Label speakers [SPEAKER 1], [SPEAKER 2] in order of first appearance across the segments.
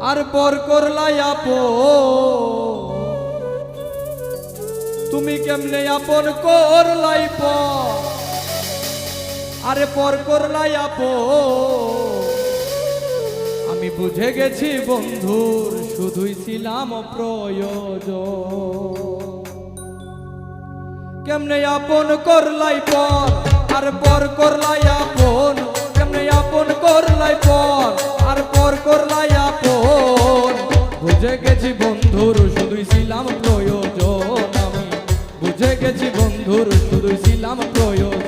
[SPEAKER 1] আর পর করলাই আপো তুমি কেমনে আপন করলাই পর আরে পর করলাই আপো আমি বুঝে গেছি বন্ধুর, শুধুই ছিলাম প্রয়োজন। কেমনে আপন করলাই পর আর পর করলাই আপন। কেমনে আপন বুঝে গেছি বন্ধুর শুধুই ছিলাম প্রয়োজন আমি। বুঝে গেছি বন্ধুর শুধুই ছিলাম প্রয়োজন।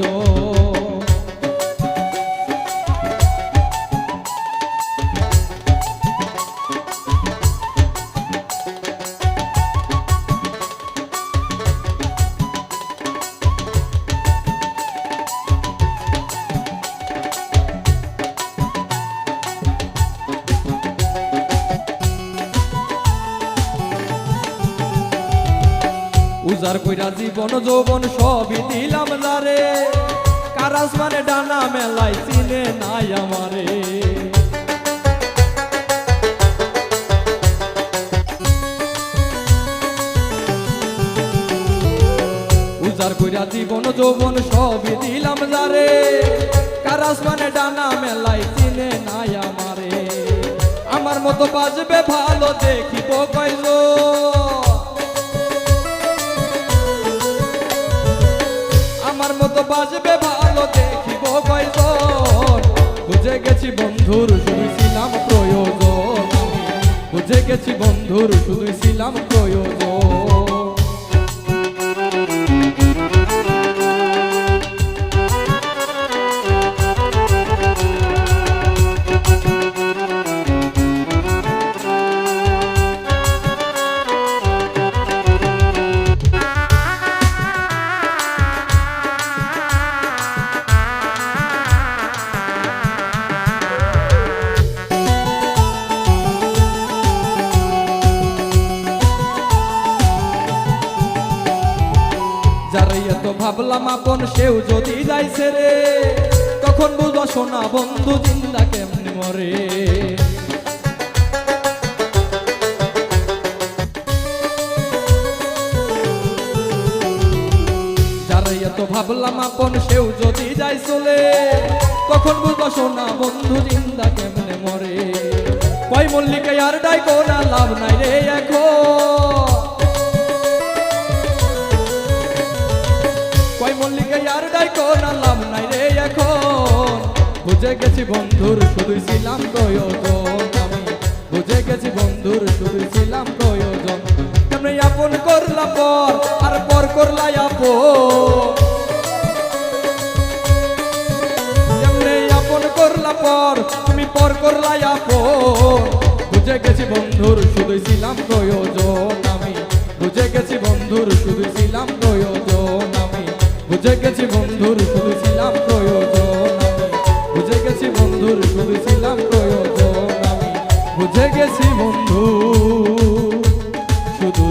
[SPEAKER 1] উজার কইরা জীবন, যৌবন সবই দিলাম যারে কারাস মানে ডানা মেলাই চিনে নাই আমারে। জীবন, যৌবন সবই দিলাম যারে কারাস মানে ডানা মেলাই চিনে নাই আমারে। আমার মতো বাজবে ভালো দেখিব কইলো মতো বাজবে ভালো দেখিব কয়জন? বুঝে গেছি বন্ধুর শুধু ছিলাম প্রয়োজন। বুঝে গেছি বন্ধুর শুধু ছিলাম প্রয়োজন। এত ভাবলাম, আপন সেও যদি যাইছে রে? তখন বুঝো শোনা বন্ধু জিন্দা কেমনি মরে? ভাবলাম, আপন সেও যদি যাই চলে, তখন বুঝো শোনা বন্ধু জিন্দা কেমনে মরে? কয় মল্লিকে, আর ডাই কোনা লাভ নাই রে এখন। মল্লিকে আর ডাইকো না নাই রে এখন। বুঝে গেছি বন্ধুর, শুধুই ছিলাম প্রয়োজন। আমি বুঝে গেছি বন্ধুর, শুধুই ছিলাম প্রয়োজন। তেমনি আপন পর, আর পর করলা আপন। পর তুমি পর করলা আপন। বুঝে গেছি বন্ধুর, শুধুই ছিলাম প্রয়োজন। আমি বুঝে গেছি বন্ধুর শুধু ছিলাম প্রয়োজন। বুঝে গেছি বন্ধুর করেছিলাম প্রয়োজন। বুঝে গেছি বন্ধুর করেছিলাম প্রয়োজন। আমি বুঝে গেছি বন্ধু, শুধু